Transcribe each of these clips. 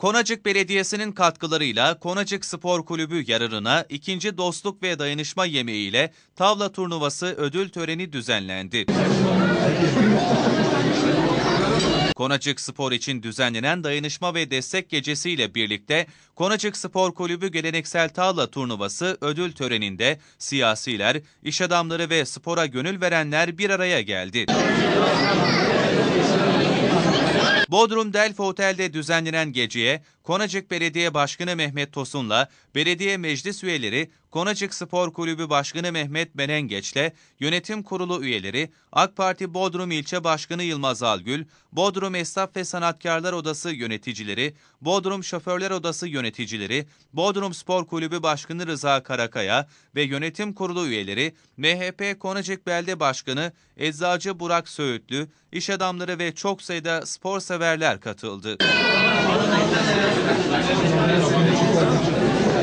Konacık Belediyesi'nin katkılarıyla Konacık Spor Kulübü yararına ikinci dostluk ve dayanışma yemeğiyle tavla turnuvası ödül töreni düzenlendi. Konacık Spor için düzenlenen dayanışma ve destek gecesiyle birlikte Konacık Spor Kulübü geleneksel tavla turnuvası ödül töreninde siyasiler, iş adamları ve spora gönül verenler bir araya geldi. Bodrum Delfa Otel'de düzenlenen geceye Konacık Belediye Başkanı Mehmet Tosun'la belediye meclis üyeleri, Konacık Spor Kulübü Başkanı Mehmet Menengeç'le yönetim kurulu üyeleri, AK Parti Bodrum İlçe Başkanı Yılmaz Algül, Bodrum Esnaf ve Sanatkarlar Odası yöneticileri, Bodrum Şoförler Odası yöneticileri, Bodrum Spor Kulübü Başkanı Rıza Karakaya ve yönetim kurulu üyeleri, MHP Konacık Belde Başkanı Eczacı Burak Söğütlü, iş adamları ve çok sayıda spor severler katıldı.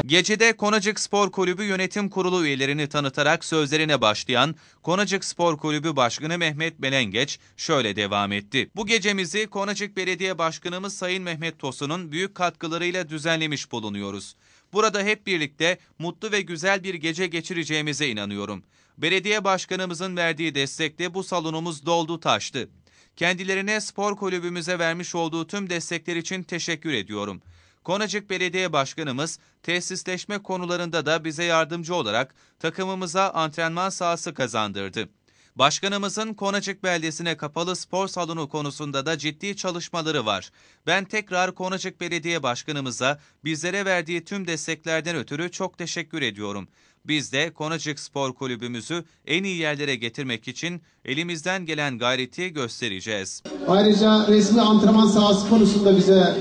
Gecede Konacık Spor Kulübü Yönetim Kurulu üyelerini tanıtarak sözlerine başlayan Konacık Spor Kulübü Başkanı Mehmet Belengeç şöyle devam etti. Bu gecemizi Konacık Belediye Başkanımız Sayın Mehmet Tosun'un büyük katkılarıyla düzenlemiş bulunuyoruz. Burada hep birlikte mutlu ve güzel bir gece geçireceğimize inanıyorum. Belediye başkanımızın verdiği destekle bu salonumuz doldu taştı. Kendilerine spor kulübümüze vermiş olduğu tüm destekler için teşekkür ediyorum. Konacık Belediye Başkanımız tesisleşme konularında da bize yardımcı olarak takımımıza antrenman sahası kazandırdı. Başkanımızın Konacık beldesine kapalı spor salonu konusunda da ciddi çalışmaları var. Ben tekrar Konacık Belediye Başkanımıza bizlere verdiği tüm desteklerden ötürü çok teşekkür ediyorum. Biz de Konacık Spor Kulübümüzü en iyi yerlere getirmek için elimizden gelen gayreti göstereceğiz. Ayrıca resmi antrenman sahası konusunda bize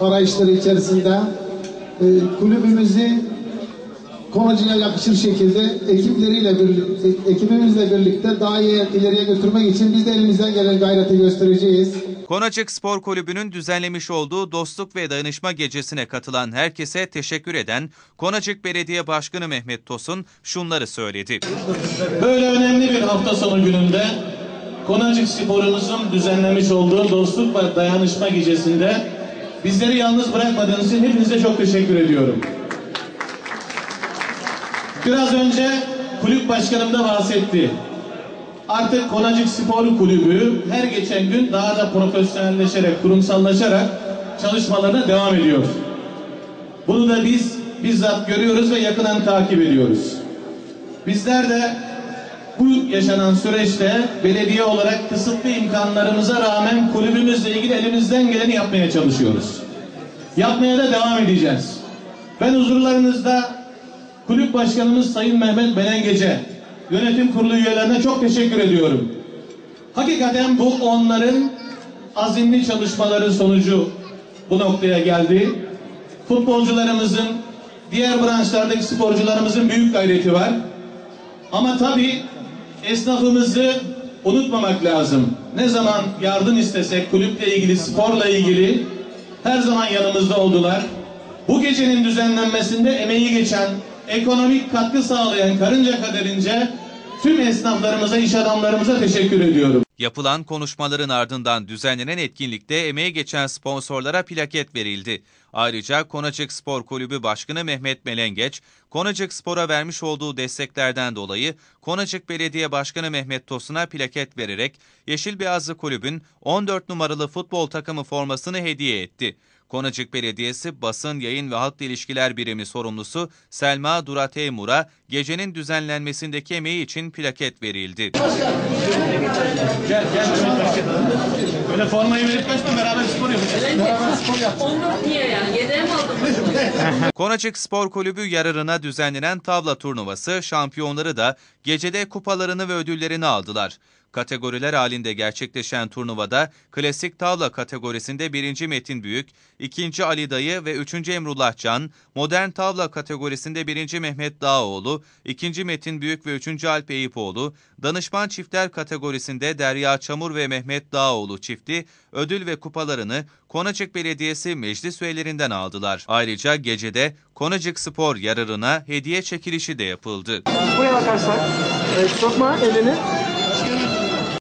arayışları içerisinde e, kulübümüzü Konacı'ya yakışır şekilde ekipleriyle birlikte, ekibimizle birlikte daha iyi ileriye götürmek için biz de elimizden gelen gayreti göstereceğiz. Konacık Spor Kulübü'nün düzenlemiş olduğu dostluk ve dayanışma gecesine katılan herkese teşekkür eden Konacık Belediye Başkanı Mehmet Tosun şunları söyledi. Böyle önemli bir hafta sonu gününde Konacık Spor'umuzun düzenlemiş olduğu dostluk ve dayanışma gecesinde bizleri yalnız bırakmadığınız için hepinize çok teşekkür ediyorum. Biraz önce kulüp başkanım da bahsetti. Artık Konacık Spor Kulübü her geçen gün daha da profesyonelleşerek, kurumsallaşarak çalışmalarına devam ediyor. Bunu da biz bizzat görüyoruz ve yakından takip ediyoruz. Bizler de bu yaşanan süreçte belediye olarak kısıtlı imkanlarımıza rağmen kulübümüzle ilgili elimizden geleni yapmaya çalışıyoruz. Yapmaya da devam edeceğiz. Ben huzurlarınızda kulüp başkanımız Sayın Mehmet Belengece, yönetim kurulu üyelerine çok teşekkür ediyorum. Hakikaten bu onların azimli çalışmaları sonucu bu noktaya geldi. Futbolcularımızın, diğer branşlardaki sporcularımızın büyük gayreti var. Ama tabii esnafımızı unutmamak lazım. Ne zaman yardım istesek kulüple ilgili, sporla ilgili her zaman yanımızda oldular. Bu gecenin düzenlenmesinde emeği geçen, ekonomik katkı sağlayan karınca kaderince tüm esnaflarımıza, iş adamlarımıza teşekkür ediyorum. Yapılan konuşmaların ardından düzenlenen etkinlikte emeği geçen sponsorlara plaket verildi. Ayrıca Konacık Spor Kulübü Başkanı Mehmet Melengeç, Konacık Spor'a vermiş olduğu desteklerden dolayı Konacık Belediye Başkanı Mehmet Tosun'a plaket vererek Yeşil Beyazlı Kulübün 14 numaralı futbol takımı formasını hediye etti. Konacık Belediyesi Basın Yayın ve Halk İlişkiler Birimi sorumlusu Selma Durateymur'a gecenin düzenlenmesindeki emeği için plaket verildi. Gel gel Öyle formayı verip kaçma beraber spor yapacağız. Beraber spor yapacağız. 14 niye yani? Yedeğe mi aldın? Konacık Spor Kulübü yararına düzenlenen tavla turnuvası şampiyonları da gecede kupalarını ve ödüllerini aldılar. Kategoriler halinde gerçekleşen turnuvada klasik tavla kategorisinde 1. Metin Büyük, 2. Ali Dayı ve 3. Emrullah Can, modern tavla kategorisinde 1. Mehmet Dağoğlu, 2. Metin Büyük ve 3. Alp Eyüpoğlu, danışman çiftler kategorisinde Derya Çamur ve Mehmet Dağoğlu çifti ödül ve kupalarını Konacık Belediyesi meclis üyelerinden aldılar. Ayrıca gecede Konacık Spor yararına hediye çekilişi de yapıldı. Buraya bakarsak, sokma elini